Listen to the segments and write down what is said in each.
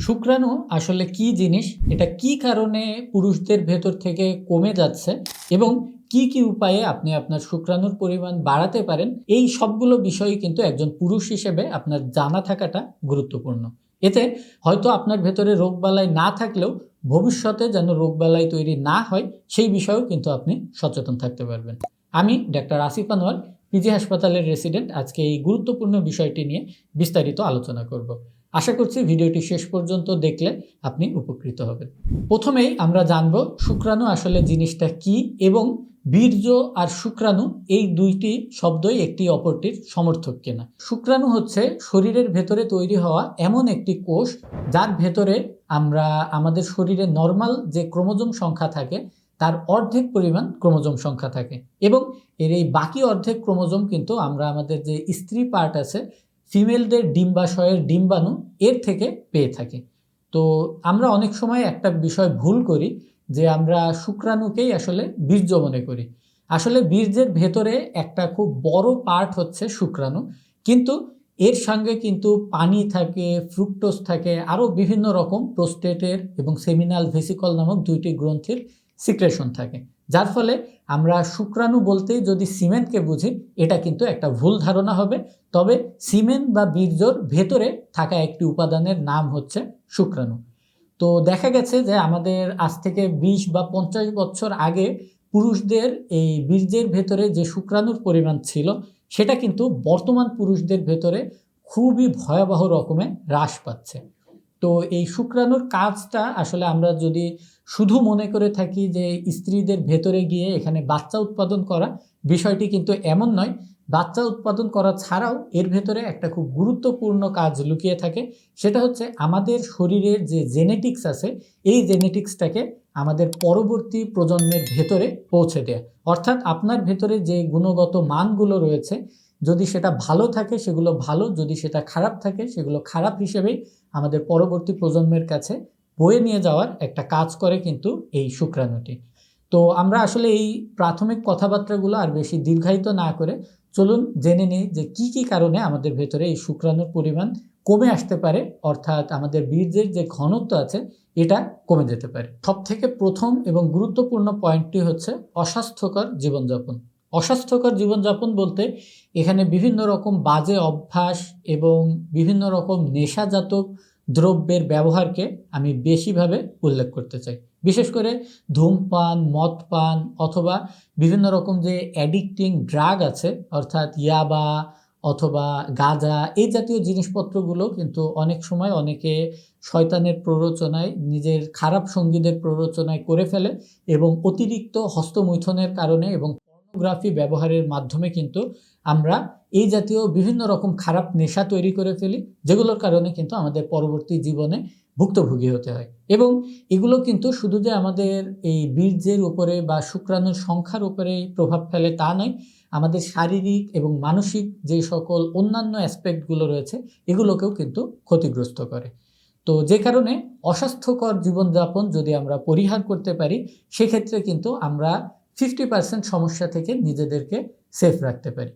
শুক্রাণু আসলে কি জিনিস? এটা কি কারণে পুরুষদের ভেতর থেকে কমে যাচ্ছে? এবং কি কি উপায়ে আপনি আপনার শুক্রাণুর পরিমাণ বাড়াতে পারেন? এই সবগুলো বিষয়ই কিন্তু একজন পুরুষ হিসেবে আপনার জানা থাকাটা গুরুত্বপূর্ণ। এতে হয়তো আপনার ভেতরে রোগ রোগবালাই না থাকলেও ভবিষ্যতে যেন রোগ রোগবালাই তৈরি না হয়, সেই বিষয়েও কিন্তু আপনি সচেতন থাকতে পারবেন। আমি ডাক্তার আসিফ আনোয়ার, পিজি হাসপাতালের রেসিডেন্ট আজকে এই গুরুত্বপূর্ণ বিষয়টি নিয়ে বিস্তারিত আলোচনা করব। আশা করছি ভিডিওটি শেষ পর্যন্ত দেখলে আপনি উপকৃত হবেন। প্রথমেই আমরা জানব শুক্রাণু আসলে জিনিসটা কি এবং বীর্য আর শুক্রাণু এই দুইটি শব্দই একটি অপরটির সমর্থক কিনা। শুক্রাণু হচ্ছে শরীরের ভেতরে তৈরি হওয়া এমন একটি কোষ যার ভেতরে আমরা, আমাদের শরীরে নর্মাল যে ক্রোমোজোম সংখ্যা থাকে, তার অর্ধেক পরিমাণ ক্রোমোজোম সংখ্যা থাকে এবং এর এই বাকি অর্ধেক ক্রোমোজোম কিন্তু আমরা আমাদের যে স্ত্রী পার্ট আছে ফিমেলদের ডিম্বাশয়ের ডিম্বাণু এর থেকে পেয়ে থাকি। তো আমরা অনেক সময় একটা বিষয় ভুল করি যে আমরা শুক্রাণুকেই আসলে বীর্য মনে করি। আসলে বীর্যের ভেতরে একটা খুব বড় পার্ট হচ্ছে শুক্রাণু। কিন্তু এর সঙ্গে কিন্তু পানি থাকে ফ্রুক্টোজ থাকে, আরও বিভিন্ন রকম প্রোস্টেটের এবং সেমিনাল ভেসিকল নামক দুইটি গ্রন্থির সিক্রেশন থাকে। যার ফলে আমরা শুক্রাণু বলতেই যদি সিমেন্টকে বুঝি, এটা কিন্তু একটা ভুল ধারণা হবে। তবে সিমেন্ট বা বীর্যর ভেতরে থাকা একটি উপাদানের নাম হচ্ছে শুক্রাণু। তো দেখা গেছে যে আমাদের আজ থেকে বিশ বা পঞ্চাশ বছর আগে পুরুষদের এই বীর্যের ভেতরে যে শুক্রাণুর পরিমাণ ছিল, সেটা কিন্তু বর্তমান পুরুষদের ভেতরে খুবই ভয়াবহ রকমে হ্রাস পাচ্ছে। তো এই শুক্রাণুর কাজটা আসলে আমরা যদি শুধু মনে করে থাকি যে স্ত্রীদের ভেতরে গিয়ে এখানে বাচ্চা উৎপাদন করা বিষয়টি কিন্তু এমন নয়। বাচ্চা উৎপাদন করা ছাড়াও এর ভেতরে একটা খুব গুরুত্বপূর্ণ কাজ লুকিয়ে থাকে। সেটা হচ্ছে আমাদের শরীরের যে জেনেটিক্স আছে, এই জেনেটিক্সটাকে আমাদের পরবর্তী প্রজন্মের ভেতরে পৌঁছে দেয়া। অর্থাৎ আপনার ভেতরে যে গুণগত মানগুলো রয়েছে, যদি সেটা ভালো থাকে সেগুলো ভালো, যদি সেটা খারাপ থাকে সেগুলো খারাপ হিসেবেই আমাদের পরবর্তী প্রজন্মের কাছে বয়ে নিয়ে যাওয়ার একটা কাজ করে কিন্তু এই শুক্রাণুটি। তো আমরা আসলে এই প্রাথমিক কথাবার্তাগুলো আর বেশি দীর্ঘায়িত না করে চলুন জেনে নিই যে কি কি কারণে আমাদের ভেতরে এই শুক্রাণুর পরিমাণ কমে আসতে পারে, অর্থাৎ আমাদের বীর্যের যে ঘনত্ব আছে, এটা কমে যেতে পারে। সব থেকে প্রথম এবং গুরুত্বপূর্ণ পয়েন্টটি হচ্ছে অস্বাস্থ্যকর জীবনযাপন। অস্বাস্থ্যকর জীবনযাপন বলতে এখানে বিভিন্ন রকম বাজে অভ্যাস এবং বিভিন্ন রকম নেশাজাত দ্রব্যের ব্যবহারকে আমি বেশিভাবে উল্লেখ করতে চাই। বিশেষ করে ধূমপান মদ পান অথবা বিভিন্ন রকম যে অ্যাডিক্টিং ড্রাগ আছে, অর্থাৎ ইয়াবা অথবা গাঁজা, এই জাতীয় জিনিসপত্রগুলো কিন্তু অনেক সময় অনেকে শয়তানের প্ররোচনায়, নিজের খারাপ সঙ্গীদের প্ররোচনায় করে ফেলে এবং অতিরিক্ত হস্তমৈথনের কারণে এবং পর্নোগ্রাফি ব্যবহারের মাধ্যমে কিন্তু আমরা এই জাতীয় বিভিন্ন রকম খারাপ নেশা তৈরি করে ফেলি, যেগুলোর কারণে কিন্তু আমাদের পরবর্তী জীবনে ভুক্তভোগী হতে হয়। এবং এগুলো কিন্তু শুধু যে আমাদের এই বীর্যের উপরে বা শুক্রাণুর সংখ্যার উপরে প্রভাব ফেলে তা নয়, আমাদের শারীরিক এবং মানসিক যে সকল অন্যান্য অ্যাসপেক্টগুলো রয়েছে, এগুলোকেও কিন্তু ক্ষতিগ্রস্ত করে। তো যে কারণে অস্বাস্থ্যকর জীবনযাপন যদি আমরা পরিহার করতে পারি, সেক্ষেত্রে কিন্তু আমরা ফিফটি পার্সেন্ট সমস্যা থেকে নিজেদেরকে সেফ রাখতে পারি।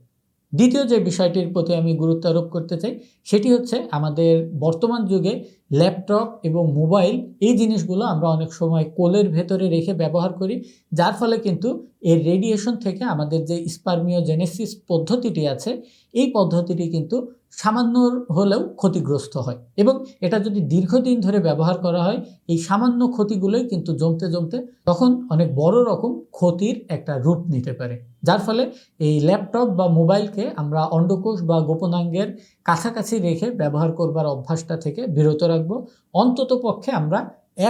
দ্বিতীয় যে বিষয়টির প্রতি আমি গুরুত্ব আরোপ করতে চাই, সেটি হচ্ছে আমাদের বর্তমান যুগে ল্যাপটপ এবং মোবাইল এই জিনিসগুলো আমরা অনেক সময় কোলের ভেতরে রেখে ব্যবহার করি, যার ফলে কিন্তু এর রেডিয়েশন থেকে আমাদের যে স্পার্মিওজেনেসিস পদ্ধতিটি আছে, এই পদ্ধতিটি কিন্তু সামান্য হলেও ক্ষতিগ্রস্ত হয়। এবং এটা যদি দীর্ঘদিন ধরে ব্যবহার করা হয়, এই সামান্য ক্ষতিগুলোই কিন্তু জমতে জমতে তখন অনেক বড় রকম ক্ষতির একটা রূপ নিতে পারে। যার ফলে এই ল্যাপটপ বা মোবাইলকে আমরা অন্ডকোষ বা গোপনাঙ্গের কাছাকাছি রেখে ব্যবহার করবার অভ্যাসটা থেকে বিরত রাখব। অন্তত পক্ষে আমরা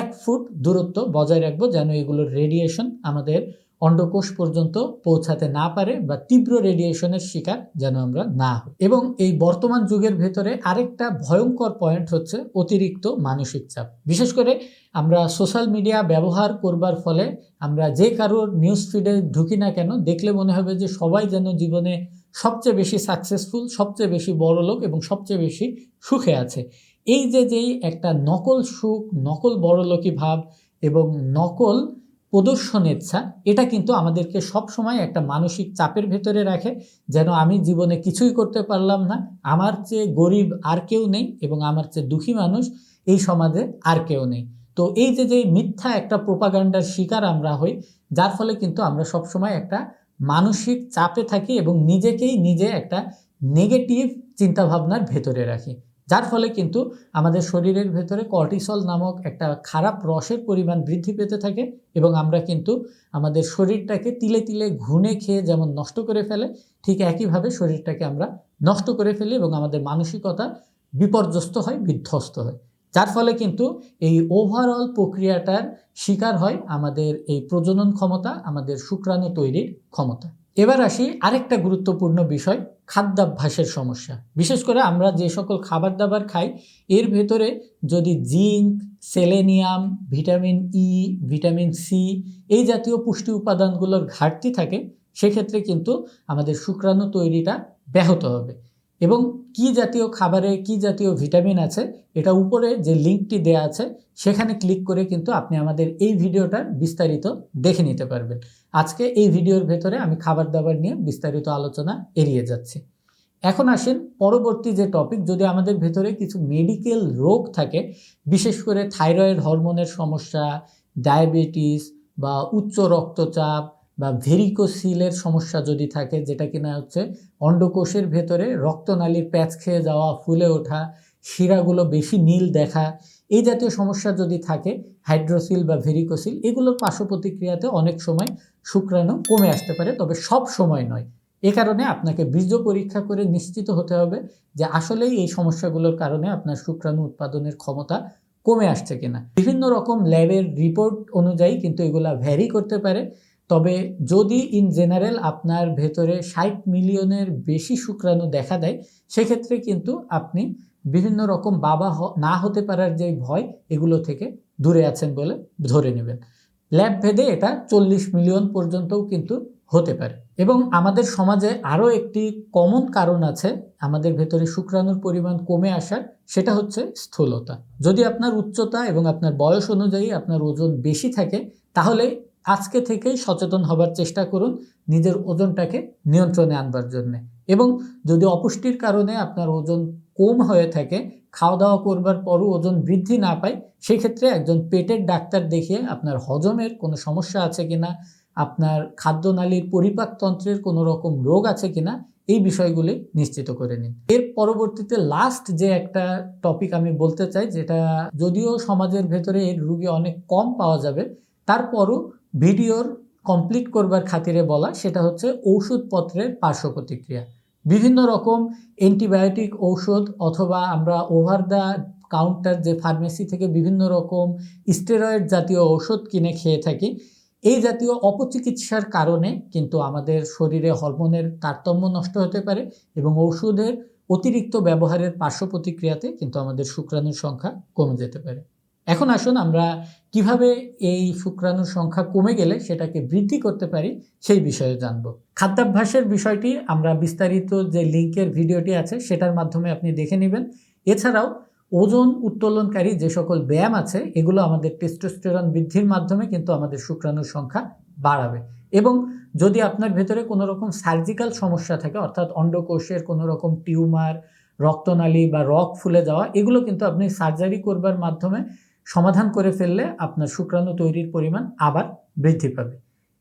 এক ফুট দূরত্ব বজায় রাখব যেন এগুলোর রেডিয়েশন আমাদের অন্ডকোষ পর্যন্ত পৌঁছাতে না পারে বা তীব্র রেডিয়েশনের শিকার যেন আমরা না হই। এবং এই বর্তমান যুগের ভেতরে আরেকটা ভয়ঙ্কর পয়েন্ট হচ্ছে অতিরিক্ত মানসিক চাপ। বিশেষ করে আমরা সোশ্যাল মিডিয়া ব্যবহার করবার ফলে আমরা যে কারোর নিউজ ফিডে ঢুকি না কেন, দেখলে মনে হবে যে সবাই যেন জীবনে সবচেয়ে বেশি সাকসেসফুল সবচেয়ে বেশি বড় লোক এবং সবচেয়ে বেশি সুখে আছে। এই যে যেই একটা নকল সুখ, নকল বড়লোকি ভাব এবং নকল প্রদর্শন ইচ্ছা, এটা কিন্তু আমাদেরকে সব সময় একটা মানসিক চাপের ভেতরে রাখে, যেন আমি জীবনে কিছুই করতে পারলাম না, আমার চেয়ে গরিব আর কেউ নেই এবং আমার চেয়ে দুঃখী মানুষ এই সমাজে আর কেউ নেই। তো এই যে যে মিথ্যা একটা প্রোপাগান্ডার শিকার আমরা হই, যার ফলে কিন্তু আমরা সবসময় একটা মানসিক চাপে থাকি এবং নিজেকেই নিজে একটা নেগেটিভ চিন্তাভাবনার ভেতরে রাখি। যার ফলে কিন্তু আমাদের শরীরের ভেতরে কর্টিসল নামক একটা খারাপ রসের পরিমাণ বৃদ্ধি পেতে থাকে এবং আমরা কিন্তু আমাদের শরীরটাকে তিলে তিলে ঘুনে খেয়ে যেমন নষ্ট করে ফেলে, ঠিক একইভাবে শরীরটাকে আমরা নষ্ট করে ফেলি এবং আমাদের মানসিকতা বিপর্যস্ত হয়, বিধ্বস্ত হয়। যার ফলে কিন্তু এই ওভারঅল প্রক্রিয়াটার শিকার হয় আমাদের এই প্রজনন ক্ষমতা, আমাদের শুক্রাণু তৈরির ক্ষমতা। এবার আসি আরেকটা গুরুত্বপূর্ণ বিষয় খাদ্যাভ্যাসের সমস্যা। বিশেষ করে আমরা যে সকল খাবার দাবার খাই, এর ভেতরে যদি zinc, selenium, vitamin E vitamin C এই জাতীয় পুষ্টি উপাদানগুলোর ঘাটতি থাকে, সেক্ষেত্রে কিন্তু আমাদের শুক্রাণু তৈরিটা ব্যাহত হবে। এবং কি জাতীয় খাবারে কি জাতীয় ভিটামিন আছে, এটা উপরে যে লিঙ্কটি দেয়া আছে, সেখানে ক্লিক করে কিন্তু আপনি আমাদের এই ভিডিওটার বিস্তারিত দেখে নিতে পারবেন। আজকে এই ভিডিওর ভেতরে আমি খাবার দাবার নিয়ে বিস্তারিত আলোচনা এড়িয়ে যাচ্ছি। এখন আসেন পরবর্তী যে টপিক যদি আমাদের ভেতরে কিছু মেডিকেল রোগ থাকে, বিশেষ করে থাইরয়েড হরমোনের সমস্যা ডায়াবেটিস বা উচ্চ রক্তচাপ বা ভেরিকোসিলের সমস্যা যদি থাকে, যেটা কিনা হচ্ছে অন্ডকোষের ভেতরে রক্তনালীর প্যাচ খেয়ে যাওয়া, ফুলে ওঠা শিরাগুলো বেশি নীল দেখা, এই জাতীয় সমস্যা যদি থাকে হাইড্রোসিল বা ভেরিকোসিল এগুলোর পার্শ্ব প্রতিক্রিয়াতে অনেক সময় শুক্রাণু কমে আসতে পারে, তবে সব সময় নয়। এ কারণে আপনাকে বীর্য পরীক্ষা করে নিশ্চিত হতে হবে যে আসলেই এই সমস্যাগুলোর কারণে আপনার শুক্রাণু উৎপাদনের ক্ষমতা কমে আসছে কিনা। বিভিন্ন রকম ল্যাবের রিপোর্ট অনুযায়ী কিন্তু এগুলা ভ্যারি করতে পারে, তবে যদি ইন জেনারেল আপনার ভেতরে ষাট মিলিয়নের বেশি শুক্রাণু দেখা দেয়, সেক্ষেত্রে কিন্তু আপনি বিভিন্ন রকম বাবা না হতে পারার যে ভয়, এগুলো থেকে দূরে আছেন বলে ধরে নেবেন। ল্যাব ভেদে এটা চল্লিশ মিলিয়ন পর্যন্তও কিন্তু হতে পারে। এবং আমাদের সমাজে আরও একটি কমন কারণ আছে, আমাদের ভেতরে শুক্রাণুর পরিমাণ কমে আসার, সেটা হচ্ছে স্থূলতা। যদি আপনার উচ্চতা এবং আপনার বয়স অনুযায়ী আপনার ওজন বেশি থাকে, তাহলে আজকে থেকেই সচেতন হবার চেষ্টা করুন নিজের ওজনটাকে নিয়ন্ত্রণে আনবার জন্যে। এবং যদি অপুষ্টির কারণে আপনার ওজন কম হয়ে থাকে খাওয়া দাওয়া করবার পরও ওজন বৃদ্ধি না পায়, সেক্ষেত্রে একজন পেটের ডাক্তার দেখিয়ে আপনার হজমের কোনো সমস্যা আছে কিনা, আপনার খাদ্যনালীর পরিপাকতন্ত্রের কোনো রকম রোগ আছে কিনা, এই বিষয়গুলি নিশ্চিত করে নিন। এর পরবর্তীতে লাস্ট যে একটা টপিক আমি বলতে চাই, যেটা যদিও সমাজের ভেতরে এর রুগী অনেক কম পাওয়া যাবে, তারপরও ভিডিওর কমপ্লিট করবার খাতিরে বলা, সেটা হচ্ছে ঔষধপত্রের পার্শ্ব প্রতিক্রিয়া বিভিন্ন রকম অ্যান্টিবায়োটিক ঔষধ অথবা আমরা ওভার দ্য কাউন্টার যে ফার্মেসি থেকে বিভিন্ন রকম স্টেরয়েড জাতীয় ঔষধ কিনে খেয়ে থাকি, এই জাতীয় অপচিকিৎসার কারণে কিন্তু আমাদের শরীরে হরমোনের তারতম্য নষ্ট হতে পারে এবং ঔষধের অতিরিক্ত ব্যবহারের পার্শ্ব প্রতিক্রিয়াতে কিন্তু আমাদের শুক্রাণুর সংখ্যা কমে যেতে পারে। এখন আসুন আমরা কীভাবে এই শুক্রাণুর সংখ্যা কমে গেলে সেটাকে বৃদ্ধি করতে পারি সেই বিষয়ে জানব। খাদ্যাভ্যাসের বিষয়টি আমরা বিস্তারিত যে লিঙ্কের ভিডিওটি আছে সেটার মাধ্যমে আপনি দেখে নেবেন। এছাড়াও ওজন উত্তোলনকারী যে সকল ব্যায়াম আছে এগুলো আমাদের টেস্টোস্টেরন বৃদ্ধির মাধ্যমে কিন্তু আমাদের শুক্রাণুর সংখ্যা বাড়াবে। এবং যদি আপনার ভেতরে কোনো রকম সার্জিক্যাল সমস্যা থাকে, অর্থাৎ অন্ডকোষের কোনো রকম টিউমার, রক্তনালী বা রক ফুলে যাওয়া, এগুলো কিন্তু আপনি সার্জারি করবার মাধ্যমে সমাধান করে ফেললে আপনার শুক্রাণু তৈরির পরিমাণ আবার বৃদ্ধি পাবে।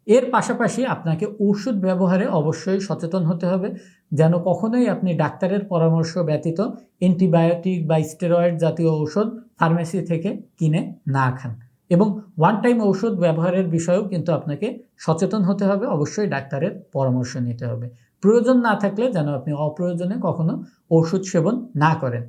এর পাশাপাশি আপনাকে ওষুধ ব্যবহারে অবশ্যই সচেতন হতে হবে, যেন কখনোই আপনি ডাক্তারের পরামর্শ ব্যতীত অ্যান্টিবায়োটিক বা স্টেরয়েড জাতীয় ঔষধ ফার্মেসি থেকে কিনে না খান। এবং ওয়ান টাইম ঔষধ ব্যবহারের বিষয়েও কিন্তু আপনাকে সচেতন হতে হবে, অবশ্যই ডাক্তারের পরামর্শ নিতে হবে। প্রয়োজন না থাকলে যেন আপনি অপ্রয়োজনে কখনো ওষুধ সেবন না করেন।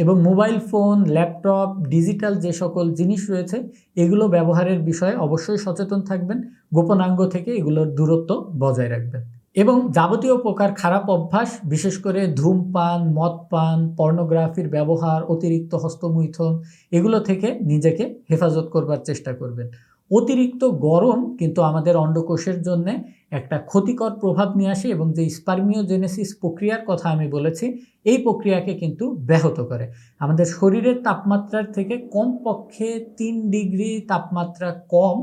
এবং মোবাইল ফোন, ল্যাপটপ, ডিজিটাল যে সকল জিনিস রয়েছে, এগুলো ব্যবহারের বিষয়ে অবশ্যই সচেতন থাকবেন। গোপনাঙ্গ থেকে এগুলোর দূরত্ব বজায় রাখবেন। এবং যাবতীয় প্রকার খারাপ অভ্যাস, বিশেষ করে ধূমপান, মদপান, পর্নোগ্রাফির ব্যবহার, অতিরিক্ত হস্তমৈথন, এগুলো থেকে নিজেকে হেফাজত করবার চেষ্টা করবেন। অতিরিক্ত গরম কিন্তু আমাদের অন্ডকোষের জন্য একটা ক্ষতিকর প্রভাব নিয়ে আসে এবং যে স্পার্মিওজেনেসিস প্রক্রিয়ার কথা আমি বলেছি, এই প্রক্রিয়াকে কিন্তু ব্যাহত করে। আমাদের শরীরের তাপমাত্রার থেকে কমপক্ষে তিন ডিগ্রি তাপমাত্রা কম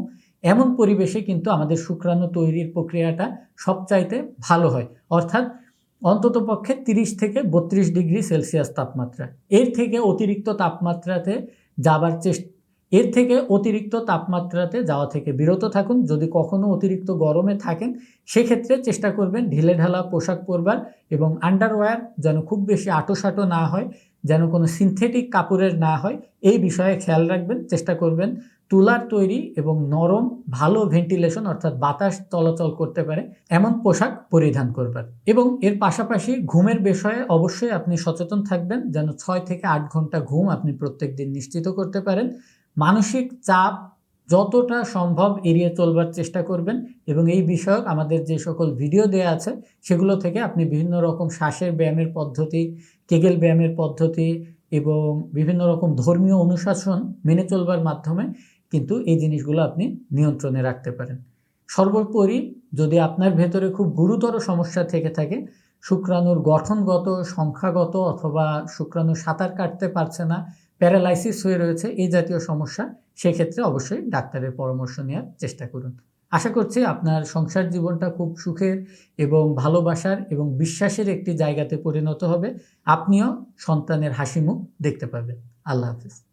এমন পরিবেশে কিন্তু আমাদের শুক্রাণু তৈরির প্রক্রিয়াটা সবচাইতে ভালো হয়। অর্থাৎ অন্ততপক্ষে তিরিশ থেকে বত্রিশ ডিগ্রি সেলসিয়াস তাপমাত্রা। এর থেকে অতিরিক্ত তাপমাত্রাতে যাবার চেষ্টা এর থেকে অতিরিক্ত তাপমাত্রাতে যাওয়া থেকে বিরত থাকুন। যদি কখনো অতিরিক্ত গরমে থাকেন, সেক্ষেত্রে চেষ্টা করবেন ঢিলে ঢালা পোশাক পরবার এবং আন্ডারওয়্যার যেন খুব বেশি আটোসাটো না হয়, যেন কোনো সিনথেটিক কাপড়ের না হয়। এই বিষয়ে খেয়াল রাখবেন, চেষ্টা করবেন তুলার তৈরি এবং নরম, ভালো ভেন্টিলেশন অর্থাৎ বাতাস চলাচল করতে পারে, এমন পোশাক পরিধান করবেন। এবং এর পাশাপাশি ঘুমের বিষয়ে অবশ্যই আপনি সচেতন থাকবেন, যেন ছয় থেকে আট ঘণ্টা ঘুম আপনি প্রত্যেক দিন নিশ্চিত করতে পারেন। মানসিক চাপ যতটা সম্ভব এড়িয়ে চলবার চেষ্টা করবেন এবং এই বিষয়ক আমাদের যে সকল ভিডিও দেওয়া আছে, সেগুলো থেকে আপনি বিভিন্ন রকম শ্বাসের ব্যায়ামের পদ্ধতি, কেগেল ব্যায়ামের পদ্ধতি এবং বিভিন্ন রকম ধর্মীয় অনুশাসন মেনে চলবার মাধ্যমে কিন্তু এই জিনিসগুলো আপনি নিয়ন্ত্রণে রাখতে পারেন। সর্বোপরি যদি আপনার ভেতরে খুব গুরুতর সমস্যা থেকে থাকে, শুক্রাণুর গঠনগত, সংখ্যাগত অথবা শুক্রাণু সাঁতার কাটতে পারছে না প্যারালাইসিস হয়ে রয়েছে এই জাতীয় সমস্যা, সেক্ষেত্রে অবশ্যই ডাক্তারের পরামর্শ নেওয়ার চেষ্টা করুন। আশা করছি আপনার সংসার জীবনটা খুব সুখের এবং ভালোবাসার এবং বিশ্বাসের একটি জায়গাতে পরিণত হবে। আপনিও সন্তানের হাসি মুখ দেখতে পাবেন। আল্লাহ হাফিজ।